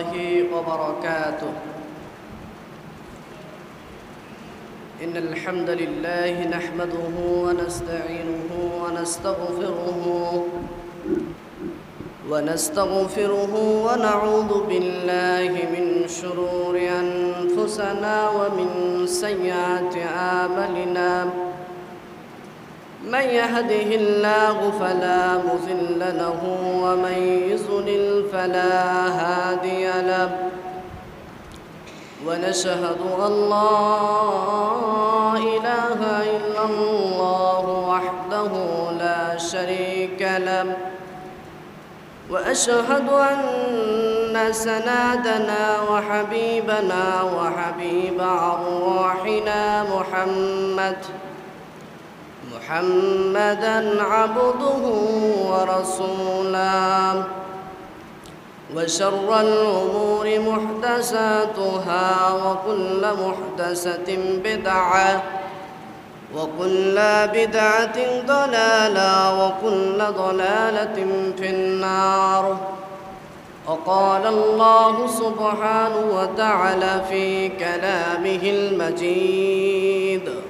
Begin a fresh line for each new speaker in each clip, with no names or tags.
الله وبركاته. إن الحمد لله نحمده ونستعينه ونستغفره ونستغفره ونعوذ بالله من شرور أنفسنا ومن سيئات أعمالنا. من يهده الله فلا مضل له ومن يضلل فلا هادي له. ونشهد أن لا إله إلا الله وحده لا شريك له. وأشهد أن سنادنا وحبيبنا وحبيب أرواحنا محمد محمدا عبده ورسوله وشر الأمور محدثاتها وكل محدثة بدعة وكل بدعة ضلالة وكل ضلالة في النار. وقال الله سبحانه وتعالى في كلامه المجيد.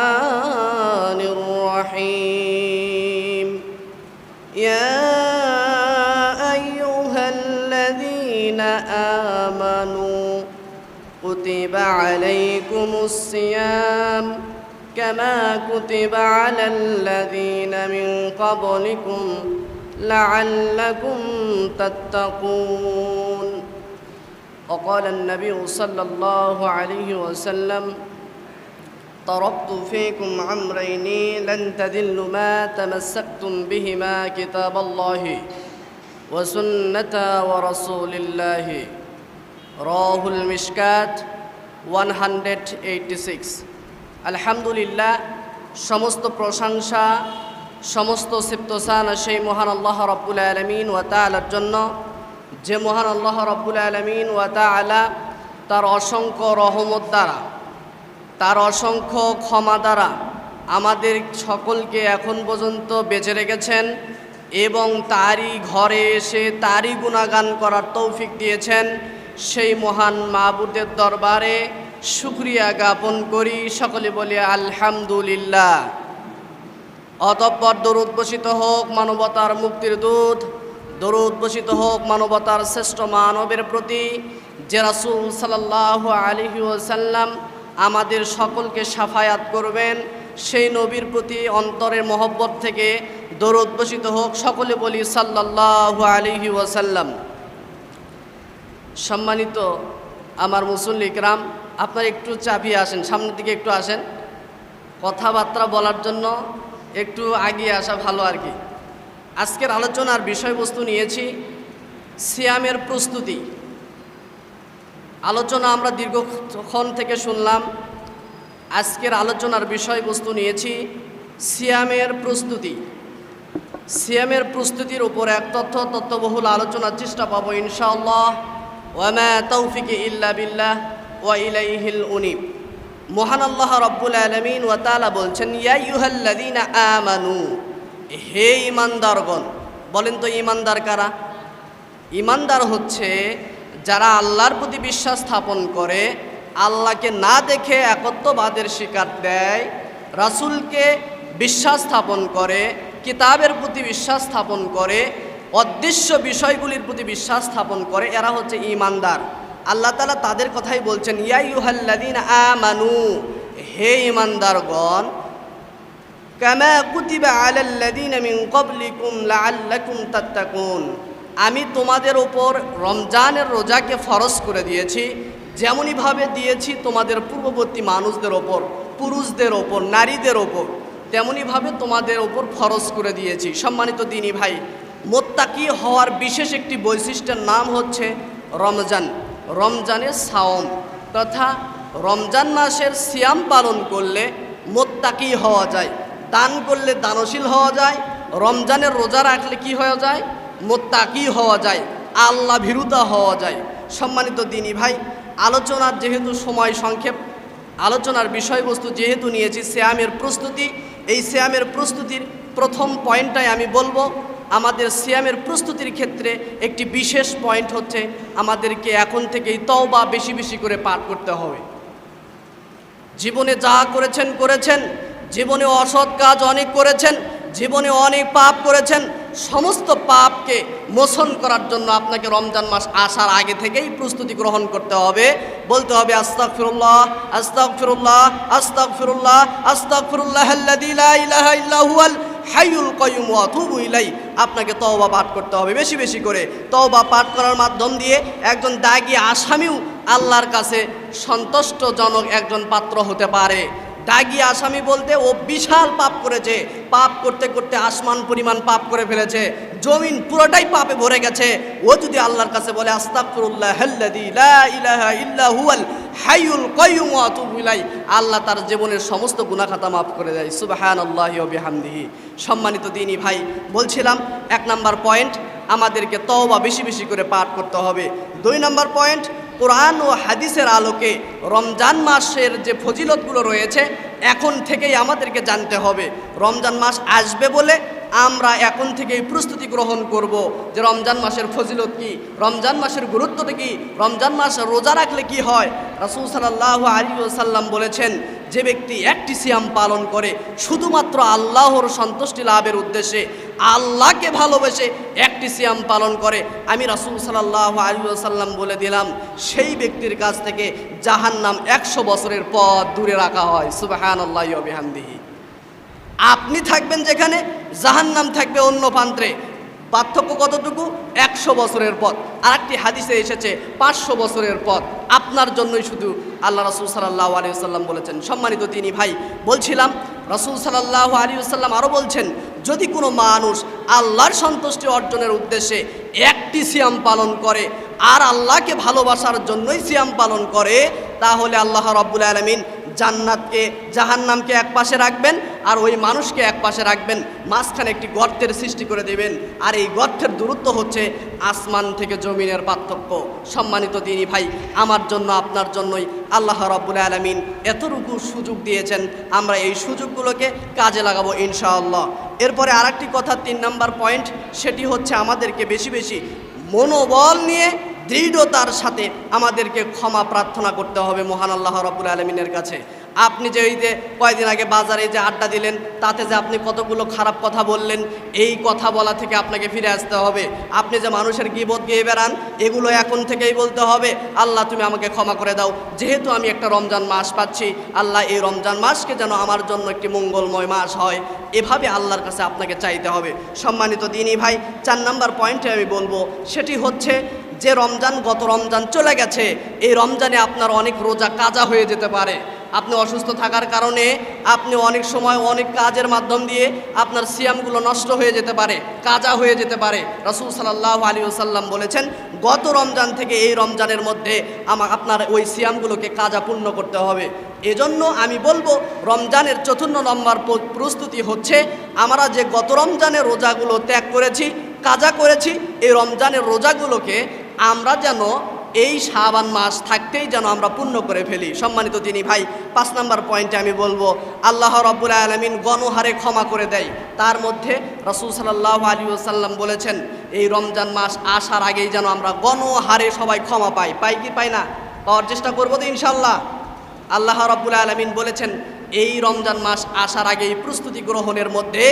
كتب عليكم الصيام كما كتب على الذين من قبلكم لعلكم تتقون وقال النبي صلى الله عليه وسلم تركت فيكم عمرين لن تذلوا ما تمسكتم بهما كتاب الله وسنة ورسول الله রহুল মিসকাত one hundred eighty six আলহামদুলিল্লাহ, সমস্ত প্রশংসা, সমস্ত সিপ্তসান সেই মহান আল্লাহ রব্বুল আলমিন ওয়াতালার জন্য। যে মহান আল্লাহ রব্বুল আলমিন ওয়াতালা তার অসংখ্য রহমত দ্বারা, তার অসংখ্য ক্ষমা দ্বারা আমাদের সকলকে এখন পর্যন্ত বেঁচে রেখেছেন এবং তারই ঘরে এসে তারই গুণাগান করার তৌফিক দিয়েছেন। সেই মহান মাহবুদের দরবারে শুক্রিয়া জ্ঞাপন করি। সকলে বলি, আলহামদুলিল্লাহ। অতঃপর দরুদ বসিত হোক মানবতার মুক্তির দূত, দরুদ বসিত হোক মানবতার শ্রেষ্ঠ মানবের প্রতি, যে রাসুল সাল্লাহ আলহি ওসাল্লাম আমাদের সকলকে সাফায়াত করবেন, সেই নবীর প্রতি অন্তরের মহব্বত থেকে দরুদ বসিত হোক। সকলে বলি সাল্লাহ আলহি ওসাল্লাম সম্মানিত আমার মুসল্লিকরাম আপনারা একটু চাপিয়ে আসেন, সামনের দিকে একটু আসেন। কথাবার্তা বলার জন্য একটু আগিয়ে আসা ভালো আর কি। আজকের আলোচনার বিষয়বস্তু নিয়েছি, সিয়ামের প্রস্তুতি। আলোচনা আমরা দীর্ঘক্ষণ থেকে শুনলাম, আজকের আলোচনার বিষয়বস্তু নিয়েছি, সিয়ামের প্রস্তুতি। সিয়ামের প্রস্তুতির উপর এক তথ্য তথ্যবহুল আলোচনার চেষ্টা পাবো ইনশাআল্লাহ। ওয়ামা তৌফিকে ইল্লা বিল্লাহ ওয়া ইলাইহিল উনিব। মহান আল্লাহ রব্বুল আলমিন ওয়া তাআলা বলছেন, ইয়া ইউহাল্লাযীনা আমানু। হে ইমানদারগণ বলেন তো ইমানদার কারা? ইমানদার হচ্ছে যারা আল্লাহর প্রতি বিশ্বাস স্থাপন করে, আল্লাহকে না দেখে একত্ববাদের শিকার দেয়, রাসূলকে বিশ্বাস স্থাপন করে, কিতাবের প্রতি বিশ্বাস স্থাপন করে অদৃশ্য বিষয়গুলির প্রতি বিশ্বাস স্থাপন করে, এরা হচ্ছে ইমানদার। আল্লাহ তালা তাদের কথাই বলছেন ইয়াইহাল্লাদিন আমানু হে ইমানদারগণ, কামা কুতিবা আলাল্লাদিন মিন ক্বাবলিকুম লাআল্লাকুম তাত্তাকুন আমি তোমাদের ওপর রমজানের রোজাকে ফরজ করে দিয়েছি, যেমনইভাবে দিয়েছি তোমাদের পূর্ববর্তী মানুষদের ওপর, পুরুষদের ওপর, নারীদের ওপর, তেমনইভাবে তোমাদের ওপর ফরজ করে দিয়েছি। সম্মানিত দিনী ভাই মোত্তাকি হওয়ার বিশেষ একটি বৈশিষ্ট্যের নাম হচ্ছে রমজান। রমজানের সাওম তথা রমজান মাসের সিয়াম পালন করলে মোত্তাকি হওয়া যায়, দান করলে দানশীল হওয়া যায় রমজানের রোজা রাখলে কি হয়ে যায়? মোত্তাকি হওয়া যায়, আল্লাহ ভীরুতা হওয়া যায়। সম্মানিত দিনী ভাই, আলোচনার যেহেতু সময় সংক্ষেপ, আলোচনার বিষয়বস্তু যেহেতু নিয়েছি শ্যামের প্রস্তুতি, এই শ্যামের প্রস্তুতির প্রথম পয়েন্টটাই আমি বলব। আমাদের সিয়ামের প্রস্তুতির ক্ষেত্রে একটি বিশেষ পয়েন্ট হচ্ছে আমাদেরকে এখন থেকেই তওবা বেশি বেশি করে পাঠ করতে হবে। জীবনে যা করেছেন করেছেন। জীবনে অসৎ কাজ অনেক করেছেন। জীবনে অনেক পাপ করেছেন। সমস্ত পাপকে মোচন করার জন্য আপনাকে রমজান মাস আসার আগে থেকেই প্রস্তুতি গ্রহণ করতে হবে। বলতে হবে আস্তাক ফিরুল্লাহ আস্তাক ফিরুল্লাহ আস্তাক ফিরুল্লাহ আস্তাক ফিরুল্লাহ হাইউল কয়ুম অথুবু ইলাই আপনাকে তওবা পাঠ করতে হবে। বেশি বেশি করে তওবা পাঠ করার মাধ্যম দিয়ে একজন দাগি আসামিও আল্লাহর কাছে সন্তুষ্টজনক একজন পাত্র হতে পারে। দাগি আসামি বলতে ও বিশাল পাপ করেছে। পাপ করতে করতে আসমান পরিমাণ পাপ করে ফেলেছে। জমিন পুরোটাই পাপে ভরে গেছে। ও যদি আল্লাহর কাছে বলে, আস্তাগফিরুল্লাহ আল্লাযী লা ইলাহা ইল্লা হুয়াল হাইয়ুল কাইয়্যুম ওয়া আতুবু ইলাই আল্লাহ তার জীবনের সমস্ত গুনাহ খাতা মাফ করে দেয়। বিহামদিহি। সম্মানিত দিনী ভাই, বলছিলাম, এক নাম্বার পয়েন্ট, আমাদেরকে তওবা বেশি বেশি করে পাঠ করতে হবে। দুই নাম্বার পয়েন্ট কোরআন ও হাদিসের আলোকে রমজান মাসের যে ফজিলতগুলো রয়েছে, এখন থেকেই আমাদেরকে জানতে হবে। রমজান মাস আসবে বলে আমরা এখন থেকেই প্রস্তুতি গ্রহণ করব যে রমজান মাসের ফজিলত কি, রমজান মাসের গুরুত্বটা কি, রমজান মাস রোজা রাখলে কি হয়? রাসুল সাল্লাহ আলী বলেছেন, যে ব্যক্তি একটি সিয়াম পালন করে, শুধুমাত্র আল্লাহর সন্তুষ্টি লাভের উদ্দেশ্যে আল্লাহকে ভালোবেসে একটি সিয়াম পালন করে। আমি রাসুল সাল্লাহ আলী সাল্লাম বলে দিলাম, সেই ব্যক্তির কাছ থেকে জাহান্নাম একশো বছরের পথ দূরে রাখা হয়। সুবাহান আল্লাহ বিহামদিহি। আপনি থাকবেন যেখানে, জাহান্নাম থাকবে অন্য প্রান্তে। পার্থক্য কতটুকু? একশো বছরের পথ। আর একটি হাদিসে এসেছে, পাঁচশো বছরের পথ। আপনার জন্যই শুধু আল্লাহ রসুল সাল্লাহ আলী সাল্লাম বলেছেন, সম্মানিত তিনি ভাই, বলছিলাম, রসুল সাল্লাহ আলী সাল্লাম আরও বলছেন, যদি কোনো মানুষ আল্লাহর সন্তুষ্টি অর্জনের উদ্দেশ্যে একটি সিয়াম পালন করে আর আল্লাহকে ভালোবাসার জন্যই সিয়াম পালন করে, তাহলে আল্লাহ রব্বুল আলমিন জান্নাতকে, জাহান্নামকে এক পাশে রাখবেন আর ওই মানুষকে এক পাশে রাখবেন, মাঝখানে একটি গর্তের সৃষ্টি করে দেবেন। আর এই গর্তের দূরত্ব হচ্ছে আসমান থেকে জমিনের পার্থক্য। সম্মানিত দিনী ভাই, আমার জন্য, আপনার জন্যই আল্লাহ রব্বুল আলমিন এতটুকু সুযোগ দিয়েছেন। আমরা এই সুযোগগুলোকে কাজে লাগাবো ইনশাআল্লাহ। এরপরে আরেকটি কথা, তিন নম্বর পয়েন্ট, সেটি হচ্ছে আমাদেরকে বেশি বেশি মনোবল নিয়ে দৃঢ়তার সাথে আমাদেরকে ক্ষমা প্রার্থনা করতে হবে মহান আল্লাহ রবুল আলমিনের কাছে। আপনি যে এই যে কয়েকদিন আগে বাজারে যে আড্ডা দিলেন, তাতে যে আপনি কতগুলো খারাপ কথা বললেন, এই কথা বলা থেকে আপনাকে ফিরে আসতে হবে। আপনি যে মানুষের গিবোধ গিয়ে বেড়ান, এগুলো এখন থেকেই বলতে হবে, আল্লাহ, তুমি আমাকে ক্ষমা করে দাও। যেহেতু আমি একটা রমজান মাস পাচ্ছি, আল্লাহ এই রমজান মাসকে যেন আমার জন্য একটি মঙ্গলময় মাস হয়। এভাবে আল্লাহর কাছে আপনাকে চাইতে হবে। সম্মানিত দিনই ভাই, চার নাম্বার পয়েন্টে আমি বলব, সেটি হচ্ছে যে রমজান গত রমজান চলে গেছে, এই রমজানে আপনার অনেক রোজা কাজা হয়ে যেতে পারে। আপনি অসুস্থ থাকার কারণে আপনি অনেক সময় অনেক কাজের মাধ্যম দিয়ে আপনার সিয়ামগুলো নষ্ট হয়ে যেতে পারে, কাজা হয়ে যেতে পারে। রসুল সাল্লাহ আলী ওসাল্লাম বলেছেন, গত রমজান থেকে এই রমজানের মধ্যে আমা আপনার ওই সিয়ামগুলোকে কাজা পূর্ণ করতে হবে। এজন্য আমি বলব, রমজানের চতুর্থ নম্বর প্রস্তুতি হচ্ছে, আমরা যে গত রমজানে রোজাগুলো ত্যাগ করেছি, কাজা করেছি, এই রমজানের রোজাগুলোকে আমরা যেন এই শাবান মাস থাকতেই যেন আমরা পূর্ণ করে ফেলি। সম্মানিত তিনি ভাই, পাঁচ নাম্বার পয়েন্টে আমি বলব, আল্লাহ রব্বুল আলমিন গণহারে ক্ষমা করে দেয়। তার মধ্যে রসুল সাল্লাহ আলী সাল্লাম বলেছেন, এই রমজান মাস আসার আগেই যেন আমরা গণহারে সবাই ক্ষমা পাই। পাই কি পাই না? পাওয়ার চেষ্টা করব তো ইনশাল্লাহ আল্লাহ রব্বুল আলমিন বলেছেন, এই রমজান মাস আসার আগে এই প্রস্তুতি গ্রহণের মধ্যে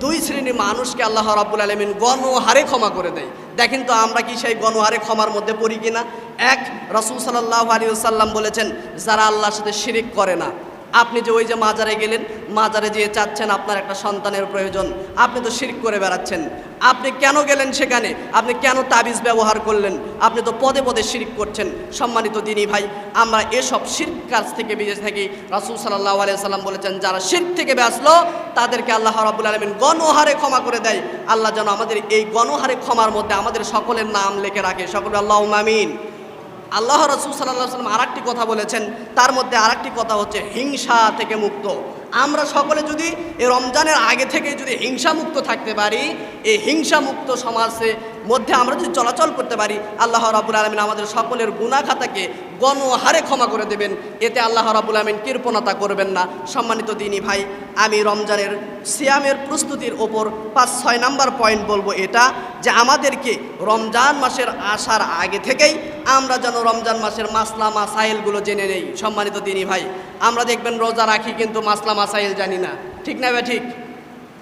দুই শ্রেণির মানুষকে আল্লাহ রাবুল আলমিন গণহারে ক্ষমা করে দেয়। দেখেন তো আমরা কি সেই গণহারে ক্ষমার মধ্যে পড়ি কিনা? এক, রসুল সাল্লাহ আলী সাল্লাম বলেছেন, যারা আল্লাহর সাথে শিরিক করে না আপনি যে ওই যে মাজারে গেলেন, মাজারে যেয়ে চাচ্ছেন আপনার একটা সন্তানের প্রয়োজন, আপনি তো শিরিক করে বেড়াচ্ছেন। আপনি কেন গেলেন সেখানে? আপনি কেন তাবিজ ব্যবহার করলেন? আপনি তো পদে পদে শিরিক করছেন। সম্মানিত দিনী ভাই, আমরা এসব শির্ক কাজ থেকে বেঁচে থাকি রাসুল সাল্লাহ আলিয়া বলেছেন, যারা শির্ক থেকে বাঁচলো তাদেরকে আল্লাহ রাবুল আলমিন গণহারে ক্ষমা করে দেয়। আল্লাহ যেন আমাদের এই গণহারে ক্ষমার মধ্যে আমাদের সকলের নাম লেখে রাখে। সকলে আল্লাহ মামিন আল্লাহ রসুল সাল্লাহ সাল্লাম আর একটি কথা বলেছেন, তার মধ্যে আর একটি কথা হচ্ছে হিংসা থেকে মুক্ত। আমরা সকলে যদি এই রমজানের আগে থেকে যদি হিংসামুক্ত থাকতে পারি, এই হিংসামুক্ত সমাজে মধ্যে আমরা যদি চলাচল করতে পারি, আল্লাহ রাবুল আলমিন আমাদের সকলের গুণা খাতাকে গণহারে ক্ষমা করে দেবেন। এতে আল্লাহ রাবুল আলমিন কৃপণতা করবেন না। সম্মানিত দিনী ভাই, আমি রমজানের সিয়ামের প্রস্তুতির ওপর পাঁচ, ছয় নাম্বার পয়েন্ট বলব এটা যে আমাদেরকে রমজান মাসের আসার আগে থেকেই আমরা যেন রমজান মাসের মাসলা মাসাইলগুলো জেনে নেই। সম্মানিত দিনই ভাই, আমরা দেখবেন রোজা রাখি কিন্তু মাসলা মাসাইল জানি না। ঠিক না ভাই ঠিক?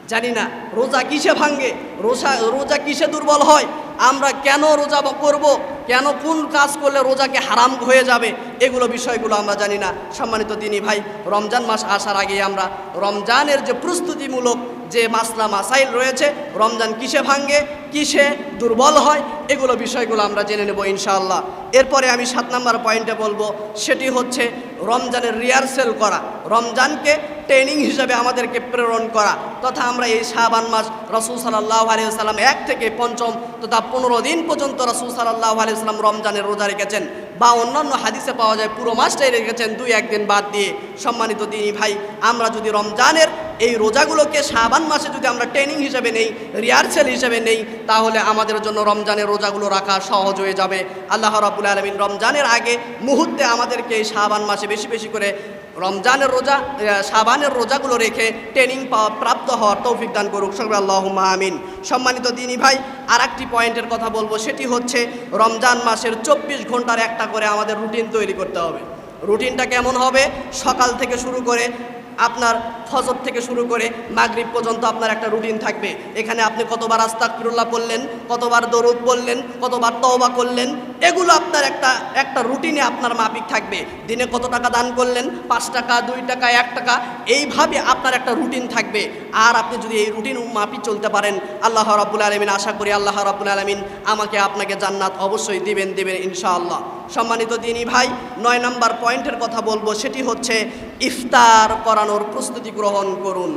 জানি না। রোজা কিসে ভাঙ্গে রোজা রোজা কিসে দুর্বল হয়? আমরা কেন রোজা করব? কেন কোন কাজ করলে রোজাকে হারাম হয়ে যাবে? এগুলো বিষয়গুলো আমরা জানি না। সম্মানিত দিনী ভাই, রমজান মাস আসার আগে আমরা রমজানের যে প্রস্তুতিমূলক যে মাসলা মাসাইল রয়েছে, রমজান কিসে ভাঙ্গে কিসে দুর্বল হয়, এগুলো বিষয়গুলো আমরা জেনে নেব ইনশাআল্লাহ। এরপরে আমি সাত নম্বর পয়েন্টে বলব, সেটি হচ্ছে রমজানের রিহার্সেল করা। রমজানকে ট্রেনিং হিসেবে আমাদেরকে প্রেরণ করা। তথা আমরা এই শাবান মাস রসুল সাল্লাহ আলিয়াল্লাম এক থেকে পঞ্চম তথা পনেরো দিন পর্যন্ত রসুল সাল্লাহ আলিয়াল্লাম রমজানের রোজা রেখেছেন। বা অন্যান্য হাদিসে পাওয়া যায়, পুরো মাসটাই রেখেছেন দুই একদিন বাদ দিয়ে সম্মানিত দিনই ভাই। আমরা যদি রমজানের এই রোজাগুলোকে শাবান মাসে যদি আমরা ট্রেনিং হিসেবে নেই, রিহার্সেল হিসেবে নেই, তাহলে আমাদের জন্য রমজানের রোজাগুলো রাখা সহজ হয়ে যাবে। আল্লাহ রাবুল আলমিন রমজানের আগে মুহূর্তে আমাদেরকে এই শাবান মাসে বেশি বেশি করে রমজানের রোজা সাবানের রোজাগুলো রেখে ট্রেনিং পাওয়া প্রাপ্ত হওয়ার তৌফিক দান করুক। সবাই আল্লাহ আমিন। সম্মানিত দিনী ভাই আর একটি পয়েন্টের কথা বলব। সেটি হচ্ছে, রমজান মাসের চব্বিশ ঘণ্টার একটা করে আমাদের রুটিন তৈরি করতে হবে। রুটিনটা কেমন হবে? সকাল থেকে শুরু করে আপনার ফজর থেকে শুরু করে মাগরিব পর্যন্ত আপনার একটা রুটিন থাকবে। এখানে আপনি কতবার আস্তাকফিরুল্লাহ পড়লেন, কতবার দরুদ বললেন কতবার তওবা করলেন এগুলো আপনার একটা একটা রুটিনে আপনার মাপিক থাকবে। দিনে কত টাকা দান করলেন? পাঁচ টাকা, দুই টাকা, এক টাকা? এইভাবে আপনার একটা রুটিন থাকবে। আর আপনি যদি এই রুটিন মাপি চলতে পারেন, আল্লাহ রাবুল আলমিন, আশা করি আল্লাহ রাবুল আলমিন আমাকে আপনাকে জান্নাত অবশ্যই দিবেন দিবেন ইনশাআল্লাহ। সম্মানিত দিনী ভাই, নয় নাম্বার পয়েন্টের কথা বলব, সেটি হচ্ছে ইফতার করানোর প্রস্তুতি গ্রহণ করুন।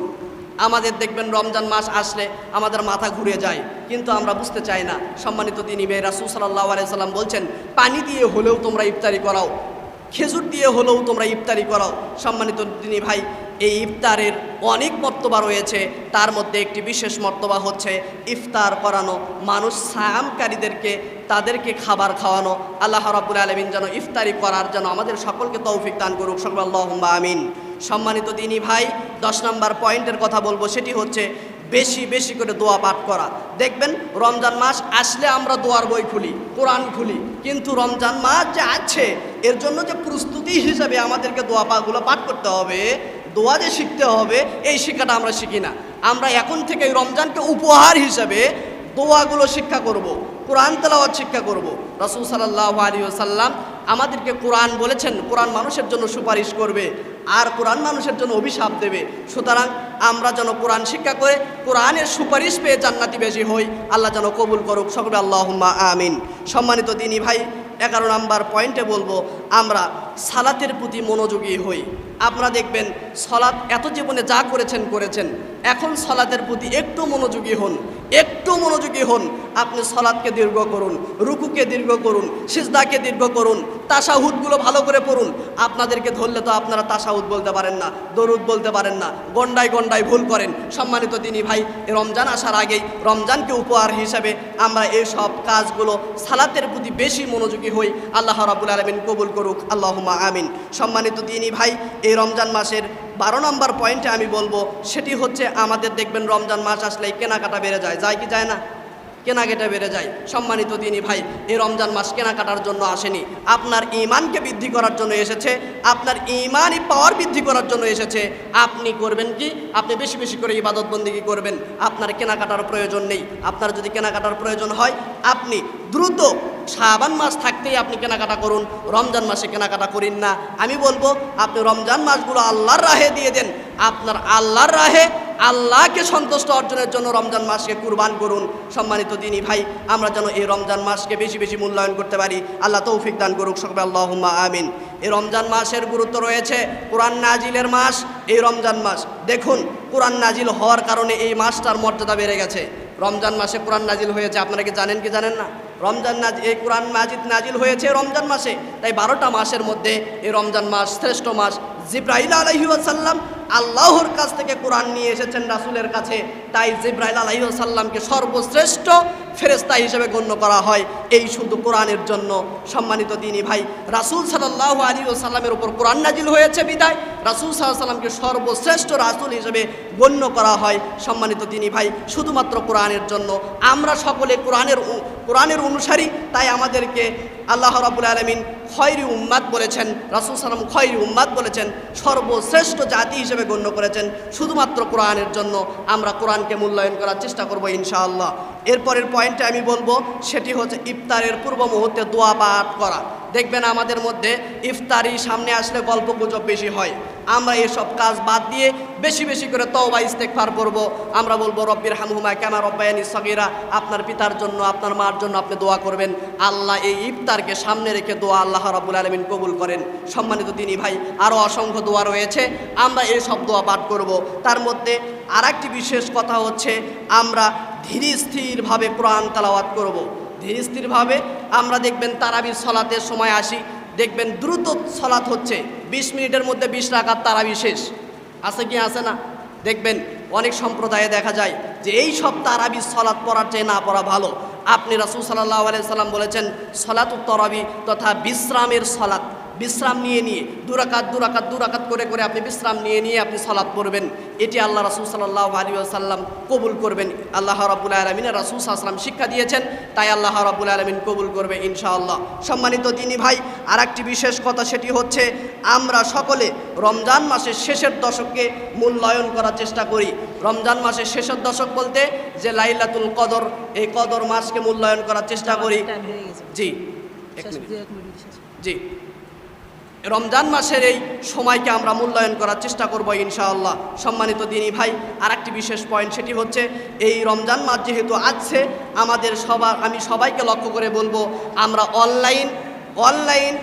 আমাদের দেখবেন রমজান মাস আসলে আমাদের মাথা ঘুরে যায়, কিন্তু আমরা বুঝতে চাই না। সম্মানিত তিনি ভাই রাসুল সাল্লাহ আলাইসাল্লাম বলছেন, পানি দিয়ে হলেও তোমরা ইফতারি করাও, খেজুর দিয়ে হলেও তোমরা ইফতারি করাও। সম্মানিত তিনি ভাই, এই ইফতারের অনেক মর্তবা রয়েছে। তার মধ্যে একটি বিশেষ মর্তবা হচ্ছে ইফতার করানো, মানুষ সায়ামকারীদেরকে, তাদেরকে খাবার খাওয়ানো। আল্লাহ রাবুল আলমিন যেন ইফতারি করার যেন আমাদের সকলকে তৌফিক দান করুক। সকল আল্লাহ আমিন। সম্মানিত দিনী ভাই, দশ নম্বর পয়েন্টের কথা বলব, সেটি হচ্ছে বেশি বেশি করে দোয়া পাঠ করা দেখবেন, রমজান মাস আসলে আমরা দোয়ার বই খুলি, কোরআন খুলি, কিন্তু রমজান মাস যে আছে, এর জন্য যে প্রস্তুতি হিসেবে আমাদেরকে দোয়া পাগুলো পাঠ করতে হবে, দোয়া যে শিখতে হবে, এই শিক্ষাটা আমরা শিখি না আমরা এখন থেকে রমজানকে উপহার হিসেবে দোয়াগুলো শিক্ষা করব। কোরআন তেলাওয়াত শিক্ষা করব। রসুল সাল্লাহ আলী সাল্লাম আমাদেরকে কোরআন বলেছেন, কোরআন মানুষের জন্য সুপারিশ করবে, আর কোরআন মানুষের জন্য অভিশাপ দেবে। সুতরাং আমরা যেন কোরআন শিক্ষা করে কোরআনের সুপারিশ পেয়ে জান্নাতি বেশি হই, আল্লাহ যেন কবুল করুক। সকলে আল্লাহ আমিন। সম্মানিত দিনী ভাই, এগারো নাম্বার পয়েন্টে বলব, আমরা সালাতের প্রতি মনোযোগী হই। আপনারা দেখবেন সলাৎ এত জীবনে যা করেছেন করেছেন। এখন সলাতের প্রতি একটু মনোযোগী হন, একটু মনোযোগী হন। আপনি সলাৎকে দীর্ঘ করুন, রুকুকে দীর্ঘ করুন, সিজদাকে দীর্ঘ করুন তাসাহুদগুলো ভালো করে পড়ুন। আপনাদেরকে ধরলে তো আপনারা তাসাহুদ বলতে পারেন না, দরুদ বলতে পারেন না, গন্ডায় গন্ডায় ভুল করেন। সম্মানিত তিনি ভাই, রমজান আসার আগেই রমজানকে উপহার হিসাবে আমরা এই সব কাজগুলো সালাতের প্রতি বেশি মনোযোগী হই। আল্লাহ রাবুল আলমিন কবুল করুক। আল্লাহুমা আমিন। সম্মানিত দিনী ভাই, এই রমজান মাসের বারো নম্বর পয়েন্টে আমি বলব, সেটি হচ্ছে আমাদের দেখবেন রমজান মাস আসলেই কেনাকাটা বেড়ে যায়। যায় কি যায় না? কেনাকাটা বেড়ে যায়। সম্মানিত দিনী ভাই, এই রমজান মাস কেনাকাটার জন্য আসেনি। আপনার ইমানকে বৃদ্ধি করার জন্য এসেছে, আপনার ইমানই পাওয়ার বৃদ্ধি করার জন্য এসেছে। আপনি করবেন কি? আপনি বেশি বেশি করে ইবাদত বন্দিগি করবেন? আপনার কেনাকাটার প্রয়োজন নেই। আপনার যদি কেনাকাটার প্রয়োজন হয়, আপনি দ্রুত শাবান মাস থাকতেই আপনি কেনাকাটা করুন, রমজান মাসে কেনাকাটা করিন না। আমি বলব, আপনি রমজান মাসগুলো আল্লাহর রাহে দিয়ে দেন। আপনার আল্লাহর রাহে আল্লাহকে সন্তুষ্ট অর্জনের জন্য রমজান মাসকে কুরবান করুন। সম্মানিত দিনী ভাই, আমরা যেন এই রমজান মাসকে বেশি বেশি মূল্যায়ন করতে পারি। আল্লাহ তৌফিক দান করুক সকলে আল্লাহ আমিন। এই রমজান মাসের গুরুত্ব রয়েছে কোরআন নাজিলের মাস, এই রমজান মাস। দেখুন, কোরআন নাজিল হওয়ার কারণে এই মাসটার মর্যাদা বেড়ে গেছে। রমজান মাসে কোরআন নাজিল হয়েছে, আপনারা কি জানেন কি জানেন না? রমজান নাজ, এই কোরআন মাজিদ নাজিল হয়েছে রমজান মাসে। তাই বারোটা মাসের মধ্যে এই রমজান মাস, শ্রেষ্ঠ মাস। জিব্রাইল আলহি আসাল্লাম আল্লাহর কাছ থেকে কোরআন নিয়ে এসেছেন রাসুলের কাছে। তাই জিব্রাইল আলহি আসাল্লামকে সর্বশ্রেষ্ঠ ফেরেস্তা হিসেবে গণ্য করা হয়। এই শুধু কোরআনের জন্য। সম্মানিত দিনী ভাই, রাসূল সাল্লাল্লাহু আলী সাল্লামের উপর কোরআন নাজিল হয়েছে বিদায়। রাসূল সাল্লাহ সাল্লামকে সর্বশ্রেষ্ঠ রাসূল হিসেবে গণ্য করা হয়। সম্মানিত দিনী ভাই, শুধুমাত্র কোরআনের জন্য। আমরা সকলে কোরআনের কোরআনের অনুসারী, তাই আমাদেরকে আল্লাহ রাবুল আলমিন খয়রি উম্মাদ বলেছেন, রাসুল সালাম খয়রি উম্মাদ বলেছেন, সর্বশ্রেষ্ঠ জাতি হিসেবে গণ্য করেছেন। শুধুমাত্র কোরআনের জন্য আমরা কোরআনকে মূল্যায়ন করার চেষ্টা করব ইনশাআল্লাহ। এরপরের পয়েন্টে আমি বলব, সেটি হচ্ছে ইফতারের পূর্ব মুহূর্তে দোয়া পাঠ করা। দেখবেন আমাদের মধ্যে ইফতারি সামনে আসলে গল্প গুজব বেশি হয়। আমরা এসব কাজ বাদ দিয়ে বেশি বেশি করে তওবা ইস্তেকফার করব। আমরা বলব রব্বির হামহুমা কেমা রব্বায়ানি সগিরা। আপনার পিতার জন্য, আপনার মার জন্য আপনি দোয়া করবেন। আল্লাহ এই ইফতারকে সামনে রেখে দোয়া আল্লাহ রাবুল আলমিন কবুল করেন। সম্মানিত দিনী ভাই আরও অসংখ্য দোয়া রয়েছে। আমরা এই সব দোয়া পাঠ করব। তার মধ্যে আর একটি বিশেষ কথা হচ্ছে, আমরা ধীর স্থিরভাবে কোরআন তালাওয়াত করব। ধীর স্থিরভাবে আমরা দেখবেন তারাবির সলাতের সময় আসি। দেখবেন দ্রুত সলাৎ হচ্ছে। বিশ মিনিটের মধ্যে বিশ রাখার তারা বিশেষ আছে কি, আছে না? দেখবেন অনেক সম্প্রদায়ে দেখা যায় যে এই সব তারাবি সলাৎ পড়ার চেয়ে না পড়া ভালো। আপনি রাসুল সাল্লাহ আলিয়া সাল্লাম বলেছেন, সলাত উত্তরাবি তথা বিশ্রামের সলাৎ বিশ্রাম নিয়ে নিয়ে দুরাকাত দুরাকাত দুরাকাত করে করে আপনি বিশ্রাম নিয়ে নিয়ে আপনি সলাৎ পড়বেন। এটি আল্লাহ রাসুল সাল্লাহ আলী সাল্লাম কবুল করবেন। আল্লাহ রাবুল আলমিনের রাসুল সাল্লাম শিক্ষা দিয়েছেন তাই আল্লাহ রাবুল আলমিন কবুল করবে ইনশাআল্লাহ। সম্মানিত দিনী ভাই আর একটি বিশেষ কথা সেটি হচ্ছে আমরা সকলে রমজান মাসের শেষের দশককে মূল্যায়ন করার চেষ্টা করি। রমজান মাসের শেষের দশক বলতে যে লাইলাতুল কদর এই কদর মাসকে মূল্যায়ন করার চেষ্টা করি। জি জি। রমজান মাসের এই সময়কে আমরা মূল্যায়ন করার চেষ্টা করব ইনশাআল্লাহ। সম্মানিত দিনী ভাই আর একটি বিশেষ পয়েন্ট সেটি হচ্ছে এই রমজান মাস যেহেতু আছে আমাদের সবার আমি সবাইকে লক্ষ্য করে বলব, আমরা অনলাইন অনলাইন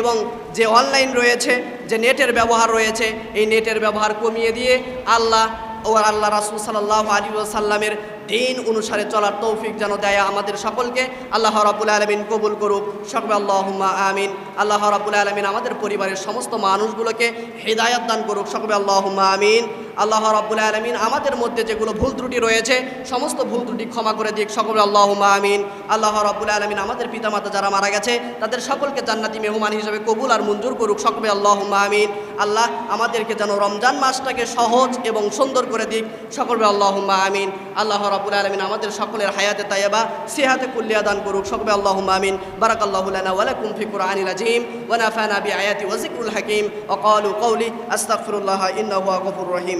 এবং যে অনলাইন রয়েছে, যে নেটের ব্যবহার রয়েছে, এই নেটের ব্যবহার কমিয়ে দিয়ে আল্লাহ ও আল্লাহ রাসুল সাল্লাহ আলী সাল্লামের দিন অনুসারে চলার তৌফিক যেন দেয় আমাদের সকলকে। আল্লাহ রাবুল আলমিন কবুল করুক। সকলে আল্লাহ আমিন। আল্লাহ রাবুল আলমিন আমাদের পরিবারের সমস্ত মানুষগুলোকে হৃদায়ত দান করুক। সকলে আল্লাহ আমিন। আল্লাহ রাবুল আলমিন আমাদের মধ্যে যেগুলো ভুল ত্রুটি রয়েছে, সমস্ত ভুল ত্রুটি ক্ষমা করে দিক, সকলে আল্লাহ আমিন। আল্লাহ রাবুল আলমিন আমাদের পিতামাতা যারা মারা গেছে, তাদের সকলকে জান্নাতি মেহমান হিসেবে কবুল আর মঞ্জুর করুক, সকলে আল্লাহ আমিন। আল্লাহ আমাদেরকে যেন রমজান মাসটাকে সহজ এবং সুন্দর করে দিক, সকলে আল্লাহ আমিন। আল্লাহ রাবুল আলমিন আমাদের সকলের হায়াতে তাইবা সিহাতে কুল্লিয়া দান করুক, সকলে আল্লাহ আমিন। বারাক আল্লাহ লানা ওয়ালাকুম ফি কুরআনিল আজিম ওয়া নাফানা বিআয়াতি ওয়া যিকরুল হাকীম। ওয়া ক্বালু কওলি আস্তাগফিরুল্লাহ ইন্নাহু গফুরুর রহিম।